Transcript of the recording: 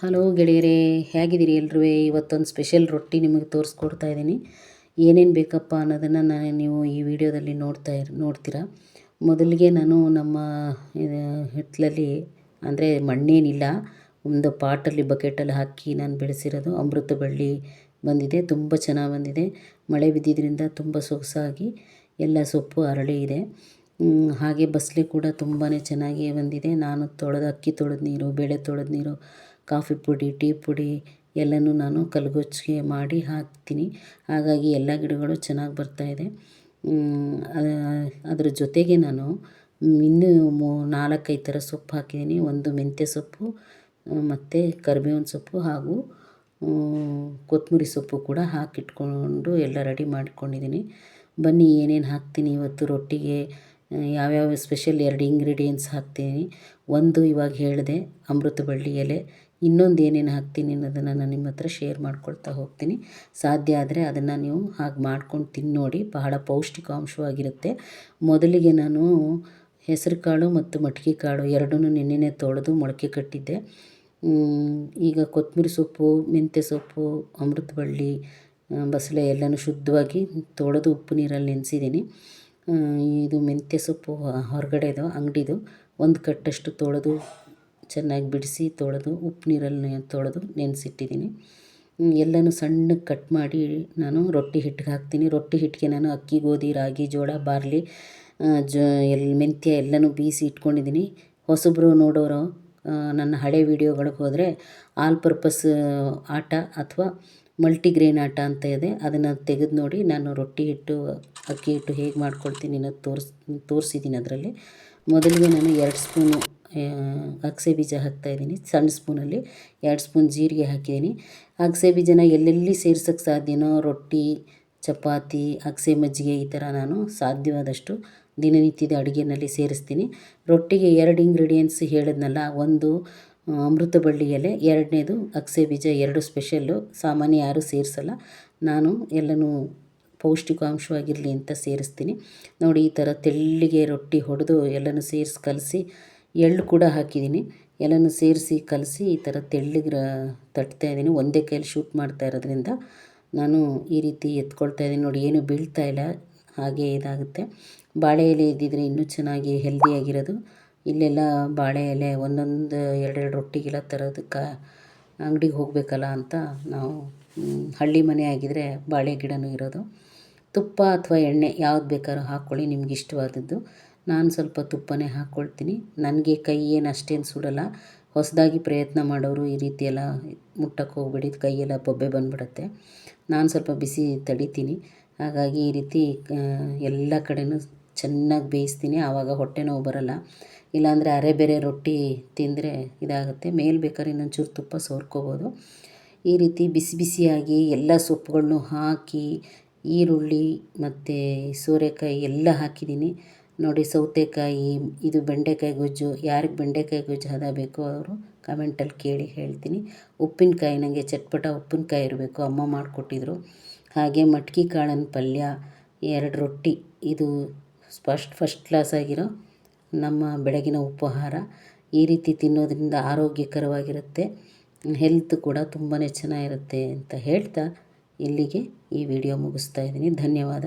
Hello ಗೆಳೆಯರೇ, ಹೇಗಿದ್ದೀರಿ ಎಲ್ಲರೂ ಇವತ್ತೊಂದು ಸ್ಪೆಷಲ್ ರೊಟ್ಟಿ ನಿಮಗೆ ತೋರಿಸ್ಕೊಡ್ತಾ ಇದ್ದೀನಿ. ಏನೇನು ಬೇಕಪ್ಪ ಅನ್ನೋದನ್ನು ನಾನು ನೀವು ಈ ವಿಡಿಯೋದಲ್ಲಿ ನೋಡ್ತಾ ಇರ್ ನೋಡ್ತೀರಾ. ಮೊದಲಿಗೆ ನಾನು ನಮ್ಮ ಹಿತ್ತಲಲ್ಲಿ ಅಂದರೆ ಮಣ್ಣೇನಿಲ್ಲ, ಒಂದು ಪಾಟಲ್ಲಿ, ಬಕೆಟಲ್ಲಿ ಹಾಕಿ ನಾನು ಬೆಳೆಸಿರೋದು ಅಮೃತ ಬಳ್ಳಿ ಬಂದಿದೆ. ತುಂಬ ಚೆನ್ನಾಗಿ ಬಂದಿದೆ. ಮಳೆ ಬಿದ್ದಿದ್ದರಿಂದ ತುಂಬ ಸೊಗಸಾಗಿ ಎಲ್ಲ ಸೊಪ್ಪು ಅರಳಿ ಇದೆ. ಹಾಗೆ ಬಸಳೆ ಕೂಡ ತುಂಬಾ ಚೆನ್ನಾಗಿ ಬಂದಿದೆ. ನಾನು ತೊಳೆದು ಅಕ್ಕಿ ತೊಳೆದ ನೀರು, ಬೇಳೆ ತೊಳೆದ ನೀರು ಕಾಫಿ ಪುಡಿ, ಟೀ ಪುಡಿ ಎಲ್ಲನೂ ನಾನು ಕಲಗೊಚ್ಚಿಗೆ ಮಾಡಿ ಹಾಕ್ತೀನಿ. ಹಾಗಾಗಿ ಎಲ್ಲ ಗಿಡಗಳು ಚೆನ್ನಾಗಿ ಬರ್ತಾಯಿದೆ ಅದರ ಜೊತೆಗೆ ನಾನು ಇನ್ನೂ ಮೂ, ನಾಲ್ಕೈದು ಥರ ಸೊಪ್ಪು ಹಾಕಿದ್ದೀನಿ. ಒಂದು ಮೆಂತ್ಯ ಸೊಪ್ಪು, ಮತ್ತು ಕರಿಬೇವಿನ ಸೊಪ್ಪು ಹಾಗೂ ಕೊತ್ತಂಬರಿ ಸೊಪ್ಪು ಕೂಡ ಹಾಕಿಟ್ಕೊಂಡು ಎಲ್ಲ ರೆಡಿ ಮಾಡಿಕೊಂಡಿದ್ದೀನಿ. ಬನ್ನಿ, ಏನೇನು ಹಾಕ್ತೀನಿ? ಇವತ್ತು ರೊಟ್ಟಿಗೆ, ಯಾವ್ಯಾವ ಸ್ಪೆಷಲ್ ಎರಡು ಇಂಗ್ರೀಡಿಯೆಂಟ್ಸ್ ಹಾಕ್ತೀನಿ? ಒಂದು ಇವಾಗ ಹೇಳಿದೆ, ಅಮೃತ ಬಳ್ಳಿ ಎಲೆ ಇನ್ನೊಂದು ಏನೇನು ಹಾಕ್ತೀನಿ ಅನ್ನೋದನ್ನು ನಾನು ನಿಮ್ಮ ಹತ್ರ ಶೇರ್ ಮಾಡ್ಕೊಳ್ತಾ ಹೋಗ್ತೀನಿ. ಸಾಧ್ಯ ಆದರೆ ಅದನ್ನು ನೀವು ಹಾಗೆ ಮಾಡ್ಕೊಂಡು ತಿನ್ನೋಡಿ ಬಹಳ ಪೌಷ್ಟಿಕಾಂಶವಾಗಿರುತ್ತೆ. ಮೊದಲಿಗೆ ನಾನು ಹೆಸರು ಕಾಳು ಮತ್ತು ಮಟ್ಕೆ ಕಾಳು ಎರಡನ್ನೂ ನೆನ್ನೆನೇ ತೊಳೆದು ಮೊಳಕೆ ಕಟ್ಟಿದ್ದೆ. ಈಗ ಕೊತ್ತಂಬರಿ ಸೊಪ್ಪು, ಮೆಂತ್ಯ ಸೊಪ್ಪು ಅಮೃತ ಬಳ್ಳಿ ಬಸಳೆ ಎಲ್ಲನೂ ಶುದ್ಧವಾಗಿ ತೊಳೆದು ಉಪ್ಪು ನೀರಲ್ಲಿ ನೆನೆಸಿದ್ದೀನಿ. ಇದು ಮೆಂತ್ಯ ಸೊಪ್ಪು ಹೊರಗಡೆದು ಅಂಗಡಿದು. ಒಂದು ಕಟ್ಟಷ್ಟು ತೊಳೆದು ಚೆನ್ನಾಗಿ ಬಿಡಿಸಿ ತೊಳೆದು, ಉಪ್ಪು ನೀರಲ್ಲಿ ತೊಳೆದು ನೆನೆಸಿಟ್ಟಿದ್ದೀನಿ. ಎಲ್ಲನೂ ಸಣ್ಣಗೆ ಕಟ್ ಮಾಡಿ ನಾನು ರೊಟ್ಟಿ ಹಿಟ್ಟಿಗೆ ಹಾಕ್ತೀನಿ. ರೊಟ್ಟಿ ಹಿಟ್ಟಿಗೆ ನಾನು ಅಕ್ಕಿ, ಗೋಧಿ, ರಾಗಿ, ಜೋಳ, ಬಾರ್ಲಿ ಜ ಎಲ್ಲಿ ಮೆಂತ್ಯ ಎಲ್ಲನೂ ಬೀಸಿ ಇಟ್ಕೊಂಡಿದ್ದೀನಿ. ಹೊಸಬ್ರು ನೋಡೋರು ನನ್ನ ಹಳೆ ವೀಡಿಯೋಗಳಿಗೆ ಹೋದರೆ ಆಲ್ ಪರ್ಪಸ್ ಆಟ ಅಥವಾ ಮಲ್ಟಿಗ್ರೇನ್ ಆಟ ಅಂತ ಇದೆ. ಅದನ್ನು ತೆಗೆದು ನೋಡಿ ನಾನು ರೊಟ್ಟಿ ಹಿಟ್ಟು, ಅಕ್ಕಿ ಹಿಟ್ಟು ಹೇಗೆ ಮಾಡ್ಕೊಳ್ತೀನಿ ಅನ್ನೋದು ತೋರಿಸ್, ತೋರಿಸಿದ್ದೀನಿ ಅದರಲ್ಲಿ. ಮೊದಲಿಗೆ ನಾನು ಎರಡು ಸ್ಪೂನು ಅಗಸೆ ಬೀಜ ಹಾಕ್ತಾಯಿದ್ದೀನಿ ಸಣ್ಣ ಸ್ಪೂನಲ್ಲಿ ಎರಡು ಸ್ಪೂನ್ ಜೀರಿಗೆ ಹಾಕಿದ್ದೀನಿ. ಅಗಸೆ ಬೀಜನ ಎಲ್ಲೆಲ್ಲಿ ಸೇರ್ಸೋಕ್ಕೆ ಸಾಧ್ಯನೋ ರೊಟ್ಟಿ, ಚಪಾತಿ, ಅಗಸೆ ಮಜ್ಜಿಗೆ ಈ ಥರ ನಾನು ಸಾಧ್ಯವಾದಷ್ಟು ದಿನನಿತ್ಯದ ಅಡುಗೆನಲ್ಲಿ ಸೇರಿಸ್ತೀನಿ. ರೊಟ್ಟಿಗೆ ಎರಡು ಇಂಗ್ರೀಡಿಯೆಂಟ್ಸ್ ಹೇಳಿದ್ನಲ್ಲ, ಒಂದು ಅಮೃತ ಬಳ್ಳಿ ಎಲೆ, ಎರಡನೇದು ಅಗಸೆ ಬೀಜ, ಎರಡು ಸ್ಪೆಷಲ್ಲು ಸಾಮಾನ್ಯ ಯಾರೂ ಸೇರಿಸಲ್ಲ. ನಾನು ಎಲ್ಲನೂ ಪೌಷ್ಟಿಕಾಂಶವಾಗಿರಲಿ ಅಂತ ಸೇರಿಸ್ತೀನಿ. ನೋಡಿ ಈ ಥರ ತೆಳ್ಳಿಗೆ ರೊಟ್ಟಿ ಹೊಡೆದು ಎಲ್ಲನೂ ಸೇರಿಸಿ ಕಲಸಿ ಎಳ್ಳು ಕೂಡ ಹಾಕಿದ್ದೀನಿ. ಎಲ್ಲನೂ ಸೇರಿಸಿ, ಕಲಸಿ ಈ ಥರ ತೆಳ್ಳಗೆ ತಟ್ತಾ ಇದ್ದೀನಿ. ಒಂದೇ ಕೈಯಲ್ಲಿ ಶೂಟ್ ಮಾಡ್ತಾ ಇರೋದ್ರಿಂದ ನಾನು ಈ ರೀತಿ ಎತ್ಕೊಳ್ತಾ ಇದ್ದೀನಿ. ನೋಡಿ, ಏನೂ ಬೀಳ್ತಾ ಇಲ್ಲ. ಹಾಗೆ ಇದಾಗುತ್ತೆ. ಬಾಳೆ ಎಲೆ ಇದ್ದಿದ್ರೆ ಇನ್ನೂ ಚೆನ್ನಾಗಿ ಹೆಲ್ದಿಯಾಗಿರೋದು ಇಲ್ಲೆಲ್ಲ ಬಾಳೆ ಎಲೆ ಒಂದೊಂದು ಎರಡೆರಡು ರೊಟ್ಟಿಗೆಲ್ಲ ತರೋದಕ್ಕೆ ಅಂಗಡಿಗೆ ಹೋಗಬೇಕಲ್ಲ ಅಂತ ನಾವು ಹಳ್ಳಿ ಮನೆ ಆಗಿದ್ದರೆ ಬಾಳೆ ಗಿಡವೂ ಇರೋದು. ತುಪ್ಪ ಅಥವಾ ಎಣ್ಣೆ ಯಾವ್ದು ಬೇಕಾದ್ರೂ ಹಾಕ್ಕೊಳ್ಳಿ, ನಿಮ್ಗೆ ಇಷ್ಟವಾದದ್ದು. ನಾನು ಸ್ವಲ್ಪ ತುಪ್ಪನೇ ಹಾಕ್ಕೊಳ್ತೀನಿ ನನಗೆ ಕೈ ಏನು ಅಷ್ಟೇನು ಸುಡಲ್ಲ. ಹೊಸದಾಗಿ ಪ್ರಯತ್ನ ಮಾಡೋರು ಈ ರೀತಿ ಎಲ್ಲ ಮುಟ್ಟಕ್ಕೆ ಹೋಗ್ಬೇಡಿ. ಕೈಯೆಲ್ಲ ಬೊಬ್ಬೆ ಬಂದುಬಿಡುತ್ತೆ. ನಾನು ಸ್ವಲ್ಪ ಬಿಸಿ ತಡಿತೀನಿ. ಹಾಗಾಗಿ ಈ ರೀತಿ ಎಲ್ಲ ಕಡೆಯೂ ಚೆನ್ನಾಗಿ ಬೇಯಿಸ್ತೀನಿ. ಆವಾಗ ಹೊಟ್ಟೆ ನೋವು ಬರೋಲ್ಲ. ಇಲ್ಲಾಂದರೆ ಅರೆ ಬೇರೆ ರೊಟ್ಟಿ ತಿಂದರೆ ಇದಾಗುತ್ತೆ. ಮೇಲೆ ಬೇಕಾದ್ರೆ ಇನ್ನೊಂಚೂರು ತುಪ್ಪ ಸೋರ್ಕೋಬೋದು. ಈ ರೀತಿ ಬಿಸಿ ಬಿಸಿಯಾಗಿ ಎಲ್ಲ ಸೊಪ್ಪುಗಳನ್ನೂ ಹಾಕಿ, ಈರುಳ್ಳಿ ಮತ್ತು ಸೋರೆಕಾಯಿ ಎಲ್ಲ ಹಾಕಿದ್ದೀನಿ. ನೋಡಿ ಸೌತೆಕಾಯಿ, ಇದು ಬೆಂಡೆಕಾಯಿ ಗೊಜ್ಜು, ಯಾರಿಗೆ ಬೆಂಡೆಕಾಯಿ ಗೊಜ್ಜು ಹದ ಬೇಕೋ ಅವರು ಕಮೆಂಟಲ್ಲಿ ಕೇಳಿ ಹೇಳ್ತೀನಿ. ಉಪ್ಪಿನಕಾಯಿ ನನಗೆ ಚಟ್ಪಟ ಉಪ್ಪಿನಕಾಯಿ ಇರಬೇಕು, ಅಮ್ಮ ಮಾಡಿಕೊಟ್ಟಿದ್ರು. ಹಾಗೆ ಮಟ್ಕಿ ಕಾಳಿನ ಪಲ್ಯ, ಎರಡು ರೊಟ್ಟಿ, ಇದು ಫಸ್ಟ್ ಫಸ್ಟ್ ಕ್ಲಾಸ್ ಆಗಿರೋ ನಮ್ಮ ಬೆಳಗಿನ ಉಪಹಾರ. ಈ ರೀತಿ ತಿನ್ನೋದರಿಂದ ಆರೋಗ್ಯಕರವಾಗಿರುತ್ತೆ. ಹೆಲ್ತ್ ಕೂಡ ತುಂಬಾ ಚೆನ್ನಾಗಿರುತ್ತೆ ಅಂತ ಹೇಳ್ತಾ ಇಲ್ಲಿಗೆ ಈ ವಿಡಿಯೋ ಮುಗಿಸ್ತಾ ಇದ್ದೀನಿ. ಧನ್ಯವಾದ.